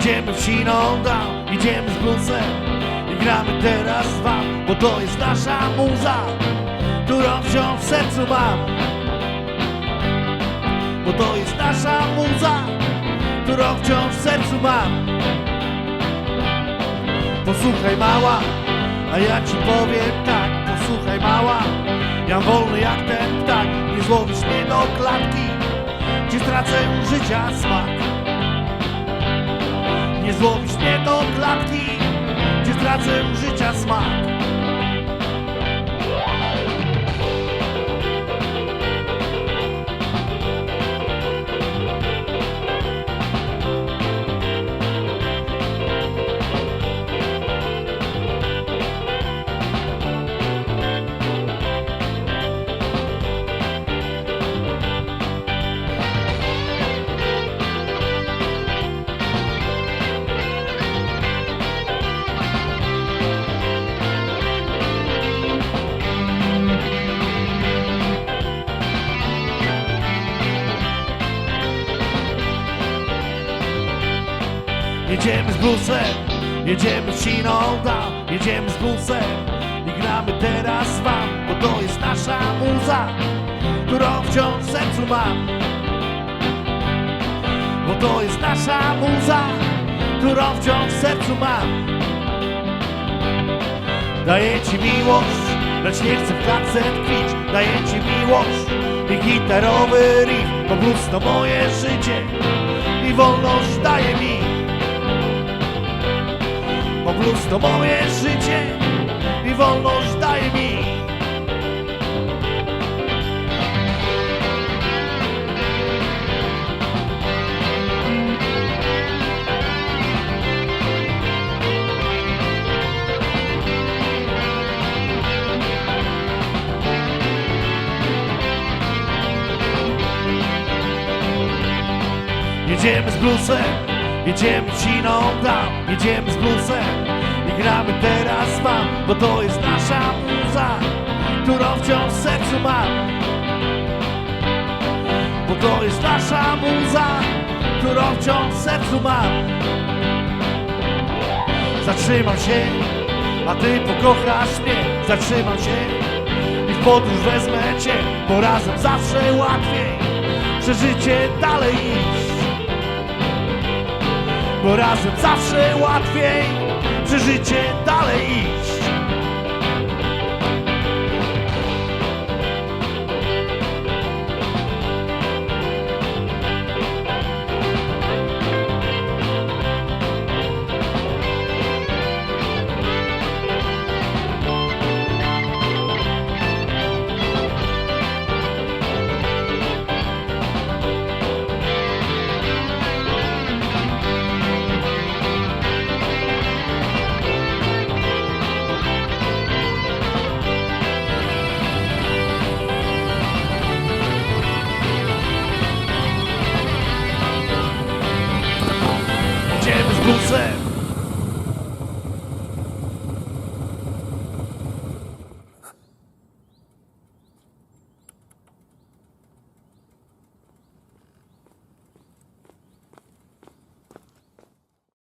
Jedziemy w siną dał, idziemy z bluesem I gramy teraz wam, bo to jest nasza muza Którą wciąż w sercu mam. Bo to jest nasza muza Którą wciąż w sercu mam. Posłuchaj mała, a ja ci powiem tak Posłuchaj mała, ja wolny jak ten ptak Nie złowisz mnie do klatki Gdzie stracę życia smak Nie złowisz mnie do klatki Gdzie stracę życia smak Jedziemy z bluesem, jedziemy w siną dał Jedziemy z bluesem i gramy teraz wam Bo to jest nasza muza, którą wciąż w sercu mam. Bo to jest nasza muza, którą wciąż w sercu mam. Daję ci miłość, lecz nie chcę w klatce tkwić. Daję ci miłość i gitarowy riff Bo blues to moje życie i wolność daje mi bo blues to moje życie i wolność daje mi. Jedziemy z bluesem, jedziemy siną dam Jedziemy z bluesem i gramy teraz wam Bo to jest nasza muza, którą wciąż w sercu mam Bo to jest nasza muza, którą wciąż w sercu mam Zatrzymam się, a ty pokochasz mnie. Zatrzymam się i w podróż wezmę cię Bo razem zawsze łatwiej przeżycie dalej iść bo razem zawsze łatwiej przeżycie Idziemy z bluesem,